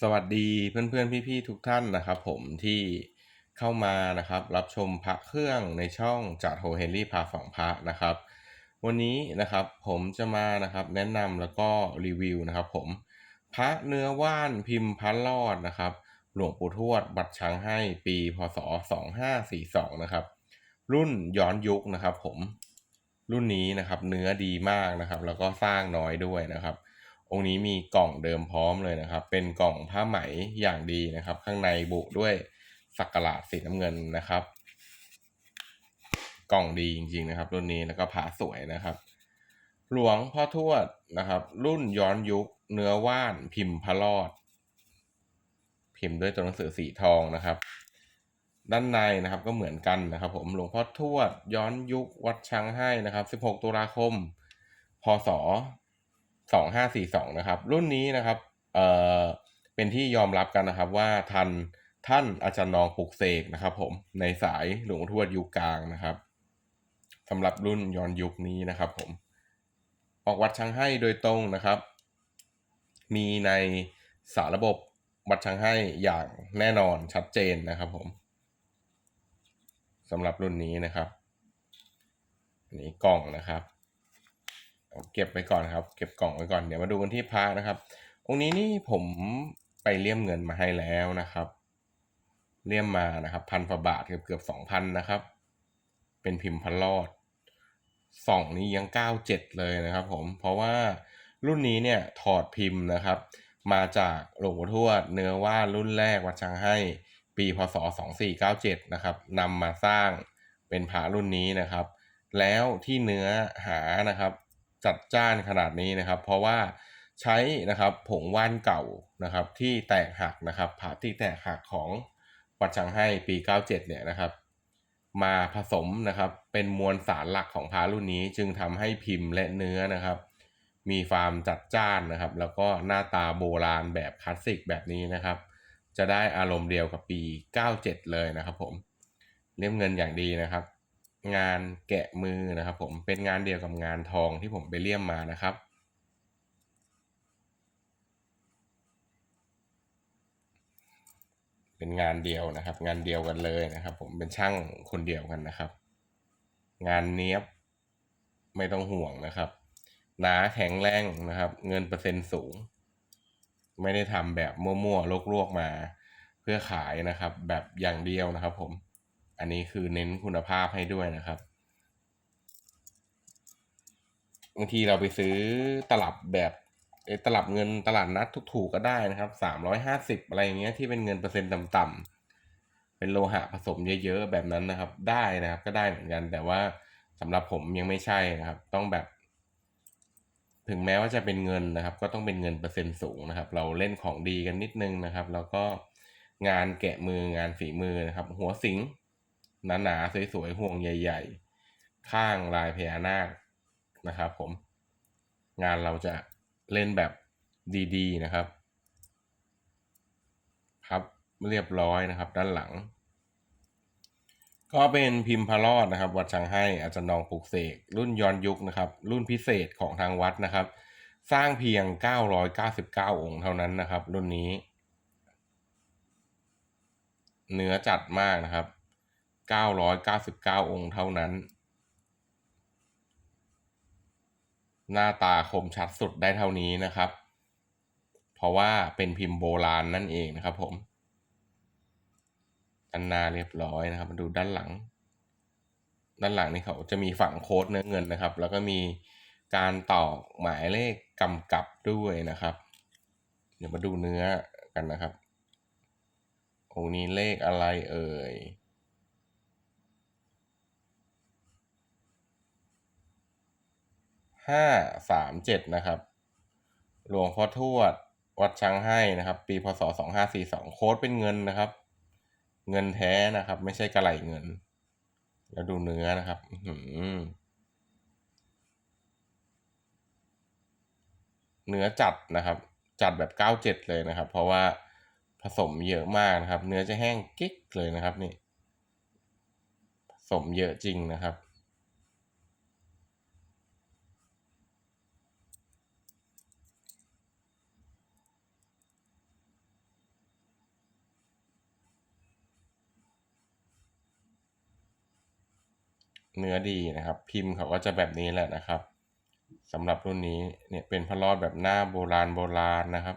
สวัสดีเพื่อนๆพี่ๆทุกท่านนะครับ ผมที่เข้ามานะครับ รับชมพระเครื่องในช่องจัดโฮเฮนรี่พาสองพระนะครับ วันนี้นะครับผมจะมานะครับแนะนำแล้วก็รีวิวนะครับ ผมพระเนื้อว่านพิมพ์พระรอดนะครับ หลวงปู่ทวดบัตรช้างให้ปีพศ 2542 นะครับ รุ่นย้อนยุคนะครับ ผมรุ่นนี้นะครับเนื้อดีมากนะครับ แล้วก็สร้างน้อยด้วยนะครับ องค์นี้มีกล่องเดิมพร้อมเลยนะครับ เป็นกล่องผ้าไหมอย่างดีนะครับ ข้างในบุด้วยสักกะลาดสีน้ำเงินนะครับ กล่องดีจริงๆนะครับ รุ่นนี้แล้วก็ผาสวยนะครับ หลวงพ่อทวดนะครับ รุ่นย้อนยุคเนื้อว่านพิมพ์พระรอด พิมพ์ด้วยตัวหนังสือสีทองนะครับ ด้านในนะครับก็เหมือนกันนะครับ ผมหลวงพ่อทวดย้อนยุควัดช้างให้นะครับ 16 ตุลาคม พศ 2542 นะครับ รุ่นนี้นะครับเอ่อเป็นที่ยอมรับกันนะครับว่าทันท่านอาจารย์นองปลุกเสกนะครับ ผมในสายหลวงทวดยุคกลางนะครับสำหรับรุ่นย้อนยุคนี้นะครับ ผม ออกวัดช้างให้โดยตรงนะครับ มีในสารระบบวัดช้างให้อย่างแน่นอนชัดเจนนะครับ ผมสำหรับรุ่นนี้นะครับนนี้กล่องนะครับ เก็บไปก่อนครับ เก็บกล่องไว้ก่อนเดี๋ยวมาดูกันที่พระนะครับ องค์นี้นี่ผมไปเลี่ยมเงินมาให้แล้วนะครับ เลี่ยมมานะครับพันฝาบาทเกือบเกือบสองพันนะครับ เป็นพิมพ์พันรอดสองนี้ยังเก้าเจ็ดเลยนะครับผมเพราะว่ารุ่นนี้เนี่ยถอดพิมพ์นะครับ มาจากหลวงปู่ทวดเนื้อว่ารุ่นแรกวัดช้างให้ปีพศ 2497 นะครับนำมาสร้างเป็นพระรุ่นนี้นะครับ แล้วที่เนื้อหานะครับ จัดจ้านขนาดนี้นะครับ เพราะว่าใช้นะครับผงว่านเก่านะครับที่แตกหักนะครับผาที่แตกหักของวัดช้างให้ปี 97 เนี่ยนะครับ มาผสมนะครับเป็นมวลสารหลักของพระรุ่นนี้ จึงทำให้พิมพ์และเนื้อนะครับ มีความจัดจ้านนะครับ แล้วก็หน้าตาโบราณแบบคลาสสิกแบบนี้นะครับ จะได้อารมณ์เดียวกับปี 97 เลยนะครับผมเล่มเงินอย่างดีนะครับ งานแกะมือนะครับผมเป็นงานเดียวกับงานทองที่ผมไปเลี่ยมมานะครับเป็นงานเดียวนะครับ งานเดียวกันเลยนะครับ ผมเป็นช่างคนเดียวกันนะครับ งานเนี้ยบไม่ต้องห่วงนะครับ หนาแข็งแรงนะครับ เงินเปอร์เซ็นต์สูง ไม่ได้ทำแบบมั่วๆลวกๆมา เพื่อขายนะครับ แบบอย่างเดียวนะครับ ผม อันนี้คือเน้นคุณภาพให้ด้วยนะครับบางทีเราไปซื้อตลับแบบตลับเงินตลาดนัดถูกๆก็ได้นะครับสามร้อยห้าสิบอะไรเงี้ยที่เป็นเงินเปอร์เซ็นต์ต่ำๆเป็นโลหะผสมเยอะๆแบบนั้นนะครับ ได้นะครับก็ได้เหมือนกัน แต่ว่าสำหรับผมยังไม่ใช่นะครับ ต้องแบบ ถึงแม้ว่าจะเป็นเงินนะครับ ก็ต้องเป็นเงินเปอร์เซ็นต์สูงนะครับ เราเล่นของดีกันนิดนึงนะครับ แล้วก็งานแกะมืองานฝีมือนะครับ หัวสิง หนาๆสวยๆห่วงใหญ่ ๆ ข้างลายพญานาคนะครับ ผม งานเราจะเล่นแบบดีๆนะครับครับเรียบร้อยนะครับ ด้านหลัง ก็เป็นพิมพ์พระรอดนะครับ วัดชังให้อาจารย์นองปลูกเสกรุ่นย้อนยุคนะครับ รุ่นพิเศษของทางวัดนะครับ สร้างเพียง 999 องค์เท่านั้นนะครับ รุ่นนี้ เนื้อจัดมากนะครับ 999 องค์เท่านั้น หน้าตาคมชัดสุดได้เท่านี้นะครับ เพราะว่าเป็นพิมพ์โบราณนั่นเองนะครับผมอันนาเรียบร้อยนะครับ มาดูด้านหลัง ด้านหลังนี่เขาจะมีฝั่งโค้ดเนื้อเงินนะครับ แล้วก็มีการต่อหมายเลขกำกับด้วยนะครับ เดี๋ยวมาดูเนื้อกันนะครับองนี้เลขอะไรเอ่ย ห้าสามเจ็ดนะครับ หลวงพ่อทวดวัดช้างให้นะครับ ปีพศสองห้าสี่สองโค้ดเป็นเงินนะครับ เงินแท้นะครับ ไม่ใช่กระไหลเงิน แล้วดูเนื้อนะครับเนื้อจัดนะครับ จัดแบบเก้าเจ็ดเลยนะครับ เพราะว่าผสมเยอะมากนะครับ เนื้อจะแห้งกิ๊กเลยนะครับนี่ ผสมเยอะจริงนะครับ เนื้อดีนะครับ พิมพ์เขาก็จะแบบนี้แหละนะครับสำหรับรุ่นนี้เนี่ยเป็นพระรอดแบบหน้าโบราณโบราณนะครับ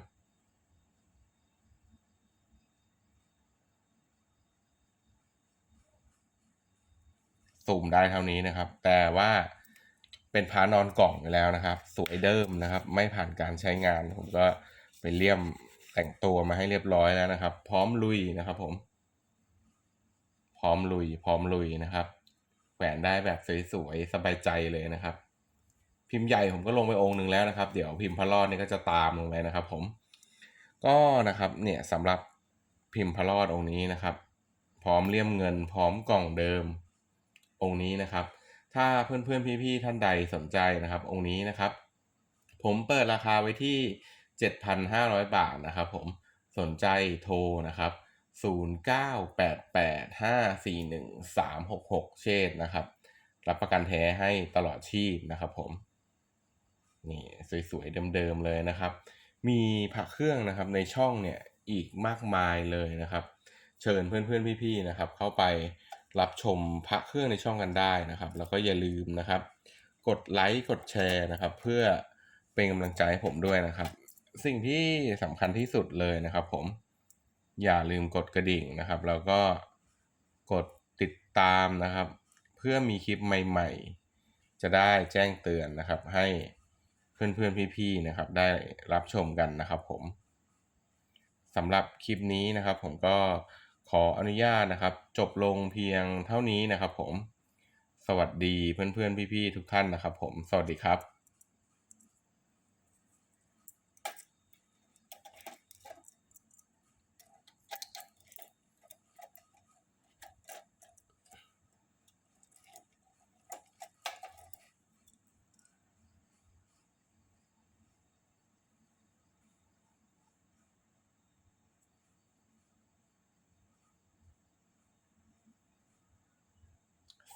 สูมได้เท่านี้นะครับ แต่ว่าเป็นพานอนกล่องไปแล้วนะครับ สวยเดิมนะครับ ไม่ผ่านการใช้งานผมก็ไปเลี่ยมแต่งตัวมาให้เรียบร้อยแล้วนะครับ พร้อมลุยนะครับผม พร้อมลุย พร้อมลุยนะครับ แขวนได้แบบสวยๆสบายใจเลยนะครับ พิมพ์ใหญ่ผมก็ลงไปองค์หนึ่งแล้วนะครับ เดี๋ยวพิมพ์พระรอดนี่ก็จะตามลงไปนะครับ ผม ก็นะครับเนี่ยสำหรับพิมพ์พระรอดองค์นี้นะครับ พร้อมเลี่ยมเงิน พร้อมกล่องเดิมองค์นี้นะครับ ถ้าเพื่อนๆพี่ๆท่านใดสนใจนะครับ องค์นี้นะครับ ผมเปิดราคาไว้ที่ 7,500 บาทนะครับ ผมสนใจโทรนะครับ 0988541366 เชษนะครับ รับประกันแท้ให้ตลอดชีพนะครับผม นี่สวยๆเดิมๆเลยนะครับ มีผักเครื่องนะครับในช่องเนี่ยอีกมากมายเลยนะครับ เชิญเพื่อนๆพี่ๆนะครับ เข้าไปรับชมพระเครื่องในช่องกันได้นะครับ แล้วก็อย่าลืมนะครับ กดไลค์กดแชร์นะครับ เพื่อเป็นกำลังใจให้ผมด้วยนะครับ สิ่งที่สำคัญที่สุดเลยนะครับผม อย่าลืมกดกระดิ่งนะครับ แล้วก็กดติดตามนะครับ เพื่อมีคลิปใหม่ ๆ จะได้แจ้งเตือนนะครับ ให้เพื่อนๆพี่ๆนะครับ ได้รับชมกันนะครับ ผมสำหรับคลิปนี้นะครับ ผมก็ขออนุญาตนะครับ จบลงเพียงเท่านี้นะครับ ผม สวัสดีเพื่อนๆพี่ๆทุกท่านนะครับ ผม สวัสดีครับ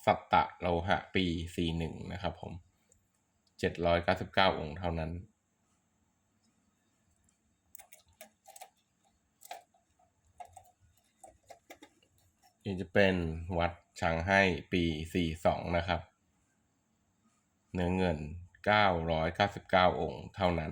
สัตตะโลหะปีสี่หนึ่งนะครับผมเจ็ดร้อยเก้าสิบเก้าองค์เท่านั้น นี่จะเป็นวัดช้างให้ปีสี่สองนะครับ เนื้อเงินเก้าร้อยเก้าสิบเก้าองค์เท่านั้น